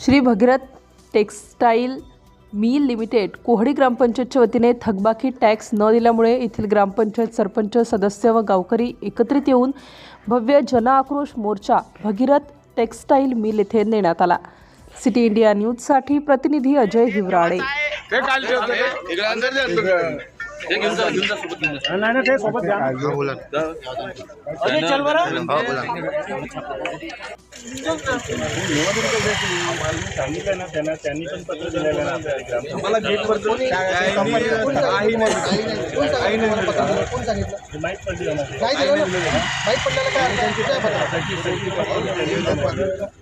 Shri Bhagirath textile mill limited Kohadi ग्रामपंचायतच्या वतीने थकबाकी tax न दिल्यामुळे येथील ग्रामपंचायत सरपंच सदस्य व गावकरी एकत्रित येऊन भव्य जनआक्रोश मोर्चा भगीरथ टेक्स्टाईल मिल येथे नेण्यात आला. सिटी इंडिया न्यूजसाठी प्रतिनिधी अजय हिवराडे ते घेऊन जा घेऊन जा सोबत घेऊन जा नाही ना ते सोबत घ्या अजय चल बरं सांगितलं ना त्यांना त्यांनी पण पत्र दिलेलं ना आपल्या ग्राम मला गेट वर काही नाही. हे माहीत पडली का मला? नाही दिलं ना. माहीत पडलेलं काय अर्थ आहे? कुठे आहे पत्र?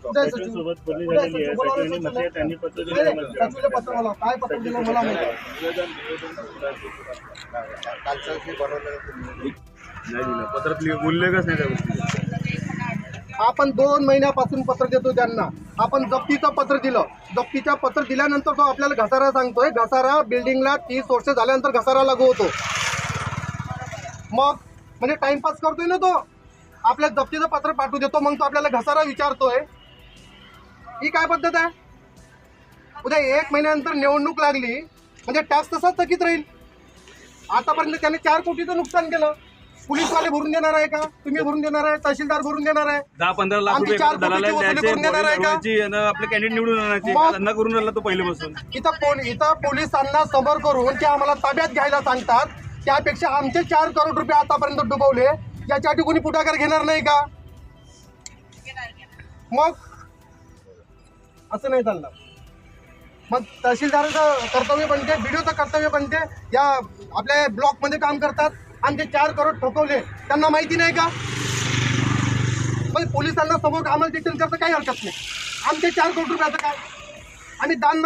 कुठे आहे सचिव? सोबत बोलणी झालेली आहे सचिवांनी म्हटले त्यांनी पत्र दिलं मला. सचिवला पत्र मला काय पत्र दिलं मला माहिती आहे. नाही दिलं पत्रात लिह- उल्लेखच नाही त्या गोष्टीचा आपण दोन महिन्यापासून पत्र देतो त्यांना आपण जप्तीचं पत्र दिलं जप्तीचं पत्र दिल्यानंतर तो आपल्याला घसारा सांगतोय घसारा बिल्डिंगला तीस वर्ष झाल्यानंतर घसारा लागू होतो मग म्हणजे टाइमपास करतोय ना तो. आपल्या जप्तीचं पत्र पाठवू देतो मग तो आपल्याला घसारा विचारतोय. ही काय पद्धत आहे? उद्या एक महिन्यानंतर निवडणूक लागली म्हणजे टॅक्स तसाच थकीत राहील. आतापर्यंत त्याने चार कोटीचं नुकसान केलं. पोलीसवाले भरून देणार आहे का? तुम्ही भरून देणार आहे? तहसीलदार भरून देणार आहे? दहा पंधरा लाख आमची रुपये चार दलाला कोटीची वसुली द्यायचे करून देणार आहे का? बोलवायची आणि आपले कॅन्डिडेट निवडून आणायचे. मग? धंदा करून राहिला तो पहिल्यापासून इथं पोल इथं पोलिसांना समोर करून ते आम्हाला ताब्यात घ्यायला सांगतात. त्यापेक्षा आमचे चार करोड रुपये आतापर्यंत डुबवले. याच्यासाठी कोणी पुढाकार घेणार नाही का? मग? असं नाही चाललं मग तहसीलदाराचं कर्तव्य बनते बीडीओचं कर्तव्य बनते. या आपल्या ब्लॉकमध्ये काम करतात. आणि ते चार करोड ठोकवले. त्यांना माहिती नाही का? मग पोलिसांना समोर आम्हाला डिटेल करता काही हरकत नाही. आमचे चार करोड रुपयाचं काय? आणि दान